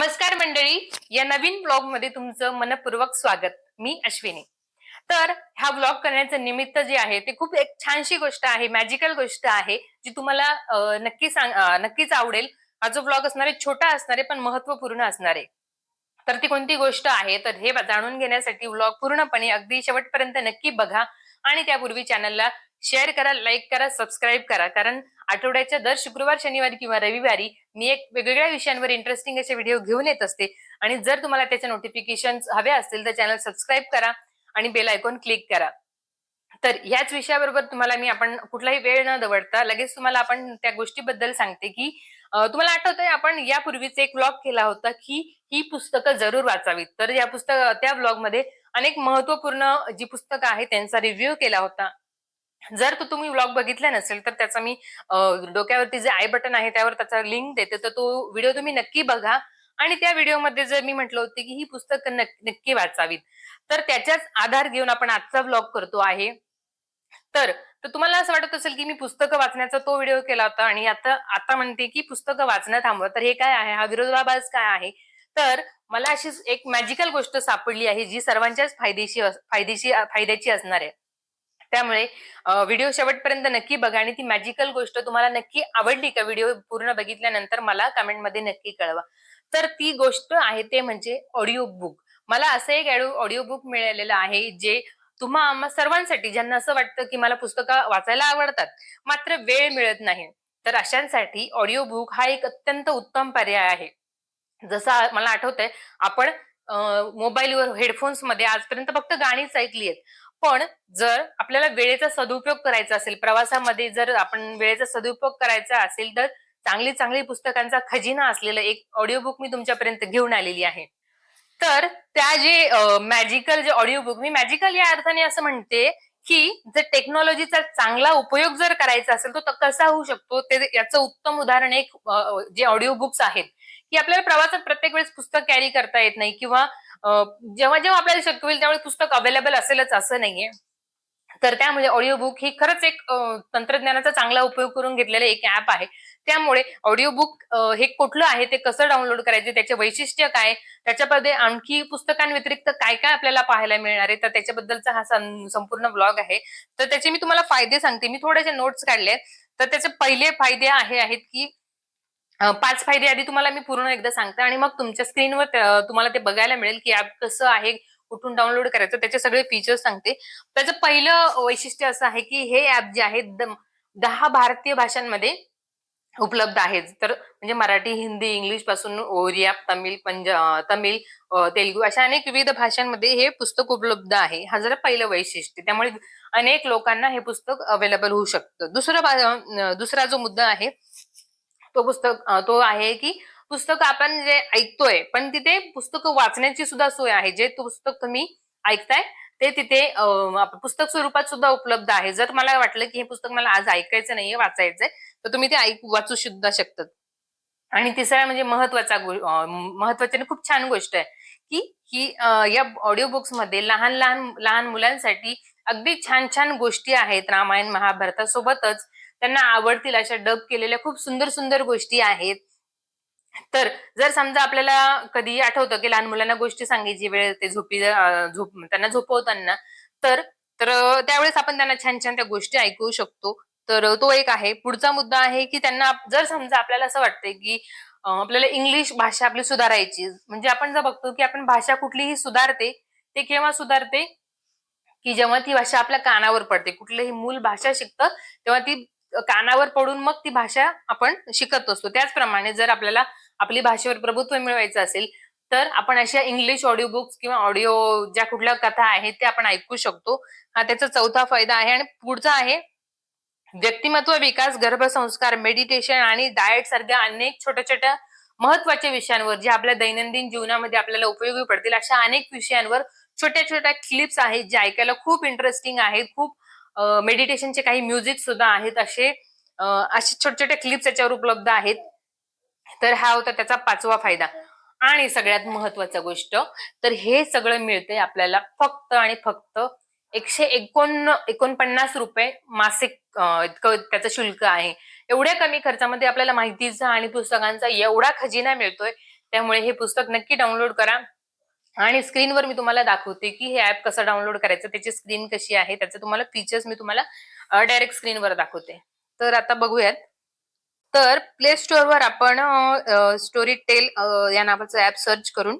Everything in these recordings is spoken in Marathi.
नमस्कार मंडळी या नवीन ब्लॉगमध्ये तुमचं मनपूर्वक स्वागत. मी अश्विनी. तर हा ब्लॉग करण्याचं निमित्त जे आहे ते खूप एक छानशी गोष्ट आहे मॅजिकल गोष्ट आहे जी तुम्हाला नक्की सांग नक्कीच आवडेल. हा जो ब्लॉग असणारे छोटा असणारे पण महत्त्वपूर्ण असणारे तर ती कोणती गोष्ट आहे तर हे जाणून घेण्यासाठी ब्लॉग पूर्णपणे अगदी शेवटपर्यंत नक्की बघा आणि त्यापूर्वी चॅनलला शेअर करा लाईक करा सबस्क्राईब करा. कारण आठवड्याच्या दर शुक्रवार शनिवारी किंवा रविवारी मी एक वेगवेगळ्या विषयांवर इंटरेस्टिंग असे व्हिडिओ घेऊन येत असते. आणि जर तुम्हाला त्याचे नोटिफिकेशन हवे असतील तर चॅनल सबस्क्राईब करा आणि बेल आयकॉन क्लिक करा. तर ह्याच विषयाबरोबर तुम्हाला मी आपण कुठलाही वेळ न दवडता लगेच तुम्हाला आपण त्या गोष्टीबद्दल सांगते की तुम्हाला आठवतंय आपण यापूर्वीच एक ब्लॉग केला होता की ही पुस्तकं जरूर वाचावीत. तर या पुस्तक त्या ब्लॉगमध्ये अनेक महत्त्वपूर्ण जी पुस्तकं आहेत त्यांचा रिव्ह्यू केला होता. जर तो तुम्ही व्लॉग बघितला नसेल तर त्याचा मी डोक्यावरती जे आय बटन आहे त्यावर त्याचा लिंक देते. तर तो व्हिडिओ तुम्ही नक्की बघा. आणि त्या व्हिडिओमध्ये जर मी म्हटलं होते की ही पुस्तकं नक्की वाचावीत. तर त्याच्याच आधार घेऊन आपण आजचा व्लॉग करतो आहे. तर तर तुम्हाला असं वाटत असेल की मी पुस्तकं वाचण्याचा तो व्हिडिओ केला होता आणि आता आता म्हणते की पुस्तकं वाचणं थांबवं तर हे काय आहे? हा विरोधाभास काय आहे? तर मला अशी एक मॅजिकल गोष्ट सापडली आहे जी सर्वांच्याच फायदेशी फायदेशी फायद्याची असणार आहे. त्यामुळे व्हिडिओ शेवटपर्यंत नक्की बघा आणि ती मॅजिकल गोष्ट तुम्हाला नक्की आवडली का व्हिडिओ पूर्ण बघितल्यानंतर मला कमेंटमध्ये नक्की कळवा. तर ती गोष्ट आहे ते म्हणजे ऑडिओ बुक मला असं एक ऑडिओ बुक मिळालेलं आहे जे तुम्हा आम्हा सर्वांसाठी ज्यांना असं वाटतं की मला पुस्तकं वाचायला आवडतात मात्र वेळ मिळत नाही. तर अशांसाठी ऑडिओ बुक हा एक अत्यंत उत्तम पर्याय आहे. जसं मला आठवतंय आपण मोबाईलवर हेडफोन्समध्ये आजपर्यंत फक्त गाणीच ऐकली आहेत. पण जर आपल्याला वेळेचा सदुपयोग करायचा असेल प्रवासामध्ये जर आपण वेळेचा सदुपयोग करायचा असेल तर चांगली चांगली पुस्तकांचा खजिना असलेलं एक ऑडिओ बुक मी तुमच्यापर्यंत घेऊन आलेली आहे. तर त्या जे मॅजिकल जे ऑडिओ बुक मी मॅजिकल या अर्थाने असं म्हणते की जर टेक्नॉलॉजीचा चांगला उपयोग जर करायचा असेल तो कसा होऊ शकतो? ते याचं उत्तम उदाहरण एक जे ऑडिओ बुक्स आहेत की आपल्याला प्रवासात प्रत्येक वेळेस पुस्तक कॅरी करता येत नाही किंवा जेव्हा जेव्हा आपल्याला शक्य होईल त्यावेळी पुस्तक अवेलेबल असेलच असं नाहीये. तर त्यामुळे ऑडिओ बुक ही खरंच एक तंत्रज्ञानाचा चांगला उपयोग करून घेतलेलं एक ऍप आहे. त्यामुळे ऑडिओ बुक हे कुठलं आहे ते कसं डाउनलोड करायचे त्याचे वैशिष्ट्य काय त्याच्यामध्ये आणखी पुस्तकांव्यतिरिक्त काय काय आपल्याला पाहायला मिळणार आहे तर त्याच्याबद्दलचा हा संपूर्ण ब्लॉग आहे. तर त्याचे मी तुम्हाला फायदे सांगते. मी थोडेसे नोट्स काढले तर त्याचे पहिले फायदे आहे आहेत की पाच फायदे आधी तुम्हाला मी पूर्ण एकदा सांगते आणि मग तुमच्या स्क्रीनवर तुम्हाला ते बघायला मिळेल की ऍप कसं आहे कुठून डाउनलोड करायचं त्याचे सगळे फीचर्स सांगते. त्याचं पहिलं वैशिष्ट्य असं आहे की हे ऍप जे आहे द- दहा भारतीय भाषांमध्ये उपलब्ध आहेत. तर म्हणजे मराठी हिंदी इंग्लिशपासून ओरिया तमिळ पंजा तमिळ तेलगू अशा अनेक विविध भाषांमध्ये हे पुस्तक उपलब्ध आहे. हा जरा पहिलं वैशिष्ट्य. त्यामुळे अनेक लोकांना हे पुस्तक अवेलेबल होऊ शकतं. दुसरं दुसरा जो मुद्दा आहे तो पुस्तक तो आहे की पुस्तक आपण जे ऐकतोय पण तिथे पुस्तक वाचण्याची सुद्धा सोय आहे. जे तो पुस्तक तुम्ही ऐकताय ते तिथे पुस्तक स्वरूपात सुद्धा उपलब्ध आहे. जर मला वाटलं की हे पुस्तक मला आज ऐकायचं नाहीये वाचायचंय तर तुम्ही ते ऐक वाचू सुद्धा शकतात. आणि तिसरा म्हणजे महत्त्वाचा महत्वाची आणि खूप छान गोष्ट आहे की ही या ऑडिओ बुक्समध्ये लहान लहान लहान मुलांसाठी अगदी छान छान गोष्टी आहेत. रामायण महाभारतासोबतच त्यांना आवडतील अशा डब केलेल्या खूप सुंदर सुंदर गोष्टी आहेत. तर जर समजा आपल्याला कधी आठवतं की लहान मुलांना गोष्टी सांगायची वेळ ते झोपी झोप त्यांना झोपवताना तर तर त्यावेळेस आपण त्यांना छान छान त्या गोष्टी ऐकू शकतो. तर तो एक आहे. पुढचा मुद्दा आहे की त्यांना जर समजा आपल्याला असं वाटतंय की आपल्याला इंग्लिश भाषा आपली सुधारायची म्हणजे आपण जर बघतो की आपण भाषा कुठलीही सुधारते ते केव्हा सुधारते? की जेव्हा ती भाषा आपल्या कानावर पडते. कुठलीही मूल भाषा शिकतं तेव्हा ती कानावर पडून मग ती भाषा आपण शिकत असतो. त्याचप्रमाणे जर आपल्याला आपली भाषेवर प्रभुत्व मिळवायचं असेल तर आपण अशा इंग्लिश ऑडिओ बुक्स किंवा ऑडिओ ज्या कुठल्या कथा आहेत त्या आपण ऐकू शकतो. हा त्याचा चौथा फायदा आहे आणि पुढचा आहे व्यक्तिमत्व विकास गर्भसंस्कार मेडिटेशन आणि डाएट सारख्या अनेक छोट्या छोट्या महत्त्वाच्या विषयांवर जे आपल्या दैनंदिन जीवनामध्ये आपल्याला उपयोगी पडतील अशा अनेक विषयांवर छोट्या छोट्या क्लिप्स आहेत जे ऐकायला खूप इंटरेस्टिंग आहेत खूप मेडिटेशनचे काही म्युझिक सुद्धा आहेत असे. असे छोटे छोटे क्लिप्स याच्यावर उपलब्ध आहेत. तर हा होता त्याचा पाचवा फायदा. आणि सगळ्यात महत्त्वाचा गोष्ट तर हे सगळं मिळते आपल्याला फक्त आणि फक्त एकशे एकोण एकोणपन्नास रुपये मासिक इतकं त्याचं शुल्क आहे. एवढ्या कमी खर्चामध्ये आपल्याला माहितीचा आणि पुस्तकांचा एवढा खजिना मिळतोय त्यामुळे हे पुस्तक नक्की डाउनलोड करा. आणि स्क्रीनवर मी तुम्हाला दाखवते की हे ऍप कसं डाउनलोड करायचं त्याची स्क्रीन कशी आहे त्याचे तुम्हाला फीचर्स मी तुम्हाला डायरेक्ट स्क्रीनवर दाखवते. तर आता बघूयात. तर प्ले स्टोअरवर आपण स्टोरी टेल या नावाचं ऍप सर्च करून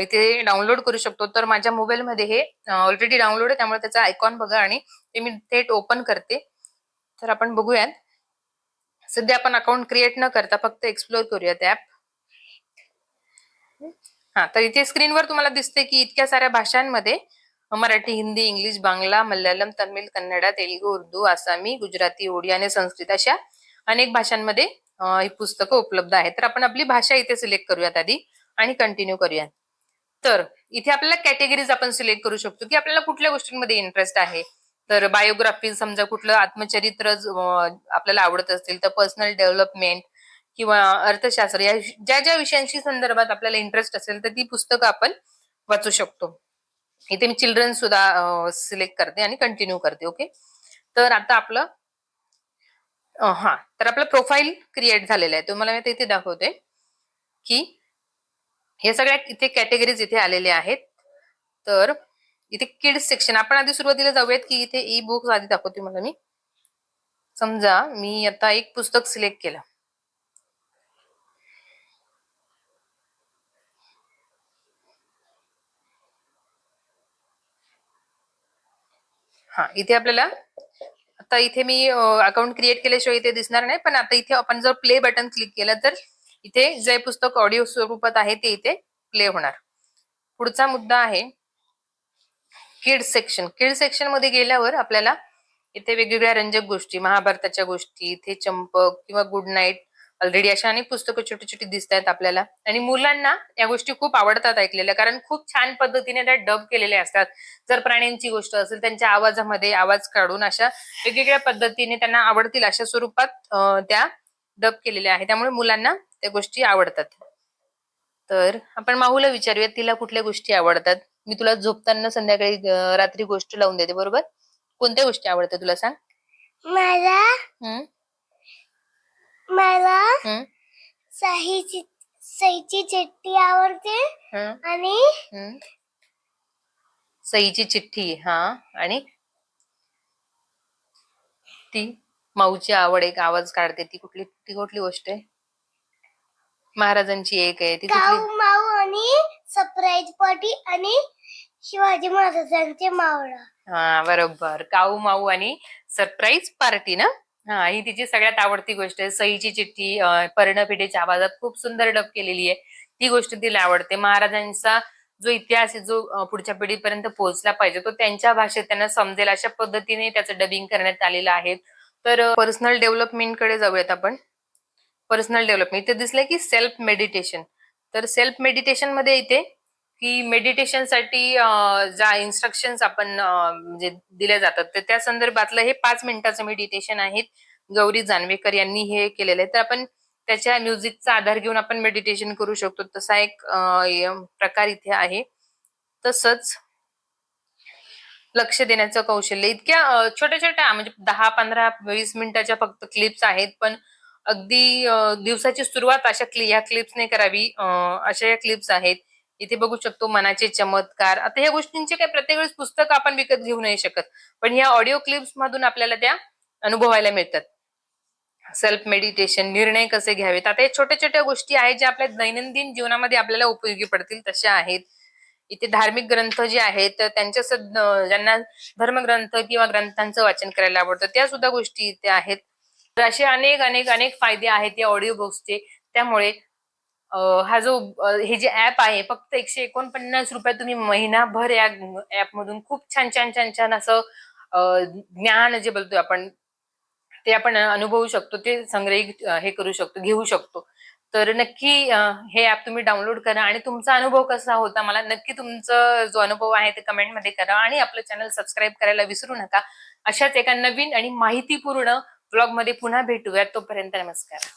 इथे डाउनलोड करू शकतो. तर माझ्या मोबाईलमध्ये हे ऑलरेडी डाउनलोड आहे त्यामुळे त्याचा आयकॉन बघा आणि ते मी थेट ओपन करते. तर आपण बघूयात. सध्या आपण अकाउंट क्रिएट न करता फक्त एक्सप्लोर करूयात ऍप हा तर इथे स्क्रीनवर तुम्हाला दिसते की इतक्या साऱ्या भाषांमध्ये मराठी हिंदी इंग्लिश बांगला मल्याळम तमिळ कन्नड तेलुगू उर्दू आसामी गुजराती ओडिया आणि संस्कृत अशा अनेक भाषांमध्ये ही पुस्तकं उपलब्ध आहेत. तर आपण आपली भाषा इथे सिलेक्ट करूयात आधी आणि कंटिन्यू करूयात. तर इथे आपल्याला कॅटेगरीज आपण सिलेक्ट करू शकतो की आपल्याला कुठल्या गोष्टींमध्ये इंटरेस्ट आहे. तर बायोग्राफी समजा कुठलं आत्मचरित्र आपल्याला आवडत असतील तर पर्सनल डेव्हलपमेंट किंवा अर्थशास्त्र या ज्या ज्या विषयांशी संदर्भात आपल्याला इंटरेस्ट असेल तर ती पुस्तकं आपण वाचू शकतो. इथे मी चिल्ड्रन सुद्धा सिलेक्ट करते आणि कंटिन्यू करते ओके तर आता आपलं हा तर आपलं प्रोफाईल क्रिएट झालेलं आहे. तुम्हाला मी इथे दाखवते की हे सगळ्या इथे कॅटेगरीज इथे आलेले आहेत. तर इथे किड्स सेक्शन आपण आधी सुरुवातीला जाऊयात की इथे ई बुक्स आधी दाखवते मला मी. समजा मी आता एक पुस्तक सिलेक्ट केलं. हा इथे आपल्याला आता इथे मी अकाउंट क्रिएट केल्याशिवाय इथे दिसणार नाही पण आता इथे आपण जर प्ले बटन क्लिक केलं तर इथे जे पुस्तक ऑडिओ स्वरूपात आहे ते इथे प्ले होणार. पुढचा मुद्दा आहे किड सेक्शन किड सेक्शनमध्ये गेल्यावर आपल्याला इथे वेगवेगळ्या रंजक गोष्टी महाभारताच्या गोष्टी इथे चंपक किंवा गुड नाईट ऑलरेडी अशा अनेक पुस्तकं छोटी छोटी दिसत आहेत आपल्याला. आणि मुलांना या गोष्टी खूप आवडतात ऐकलेल्या कारण खूप छान पद्धतीने त्या डब केलेल्या असतात. जर प्राण्यांची गोष्ट असेल त्यांच्या आवाजामध्ये आवाज काढून अशा वेगवेगळ्या पद्धतीने त्यांना आवडतील अशा स्वरूपात त्या डब केलेल्या आहेत. त्यामुळे मुलांना त्या गोष्टी आवडतात. तर आपण माहूला विचारूया तिला कुठल्या गोष्टी आवडतात? मी तुला झोपताना संध्याकाळी रात्री गोष्ट लावून देते बरोबर? कोणत्या गोष्टी आवडतात तुला सांग? मला मला हम्म, सहीची सहीची चिठ्ठी आवडते आणि. सईची चिठ्ठी हा? आणि ती माऊची आवड एक आवाज काढते. ती कुठली ती कुठली गोष्ट आहे? महाराजांची एक आहे. ती कुठली? काऊ माऊ आणि सरप्राईज पार्टी आणि शिवाजी महाराजांचे मावळा. हा बरोबर. काऊ माऊ आणि सरप्राईज पार्टी ना? हा ही तिची सगळ्यात आवडती गोष्ट आहे सईची चिठ्ठी पर्णपिढीच्या आवाजात खूप सुंदर डब केलेली आहे. ती गोष्ट तिला आवडते. महाराजांचा जो इतिहास आहे जो पुढच्या पिढीपर्यंत पोहोचला पाहिजे तो त्यांच्या भाषेत त्यांना समजेल. अशा पद्धतीने त्याचं डबिंग करण्यात आलेलं आहे. तर पर्सनल डेव्हलपमेंटकडे जाऊयात आपण. पर्सनल डेव्हलपमेंट इथे दिसलंय की सेल्फ मेडिटेशन तर सेल्फ मेडिटेशनमध्ये इथे की मेडिटेशनसाठी ज्या इन्स्ट्रक्शन्स आपण म्हणजे दिल्या जातात तर त्या संदर्भातलं हे पाच मिनिटाचं मेडिटेशन आहे गौरी जानवेकर यांनी हे केलेलं आहे. तर आपण त्याच्या म्युझिकचा आधार घेऊन आपण मेडिटेशन करू शकतो. तसा एक प्रकार इथे आहे. तसंच लक्ष देण्याचं कौशल्य. इतक्या छोट्या छोट्या म्हणजे दहा पंधरा वीस मिनिटाच्या फक्त क्लिप्स आहेत पण अगदी दिवसाची सुरुवात अशा क्लि ह्या क्लिप्सने करावी अशा या क्लिप्स आहेत. इथे बघू शकतो मनाचे चमत्कार. आता ह्या गोष्टींचे काही प्रत्येक वेळेस पुस्तक आपण विकत घेऊ नाही शकत. पण ह्या ऑडिओ क्लिप्स मधून आपल्याला त्या अनुभवायला मिळतात. सेल्फ मेडिटेशन निर्णय कसे घ्यावेत? आता या छोट्या छोट्या गोष्टी आहेत ज्या आपल्या दैनंदिन जीवनामध्ये आपल्याला उपयोगी पडतील तशा आहेत. इथे धार्मिक ग्रंथ जे आहेत त्यांच्या सद- ज्यांना धर्मग्रंथ किंवा ग्रंथांचं वाचन करायला आवडतं त्या सुद्धा गोष्टी इथे आहेत. तर असे अनेक अनेक अनेक फायदे आहेत या ऑडिओ बुक्सचे त्यामुळे हा जो हे जे ऍप आहे फक्त एकशे एकोणपन्नास रुपयात तुम्ही महिनाभर या ऍप मधून खूप छान छान छान छान असं ज्ञान जे बोलतोय आपण ते आपण अनुभवू शकतो ते संग्रहित हे करू शकतो घेऊ शकतो. तर नक्की हे ऍप तुम्ही डाउनलोड करा आणि तुमचा अनुभव कसा होता मला नक्की तुमचा जो अनुभव आहे ते कमेंटमध्ये करा आणि आपलं चॅनल सबस्क्राईब करायला विसरू नका. अशाच एका नवीन आणि माहितीपूर्ण ब्लॉगमध्ये पुन्हा भेटूया. तोपर्यंत नमस्कार.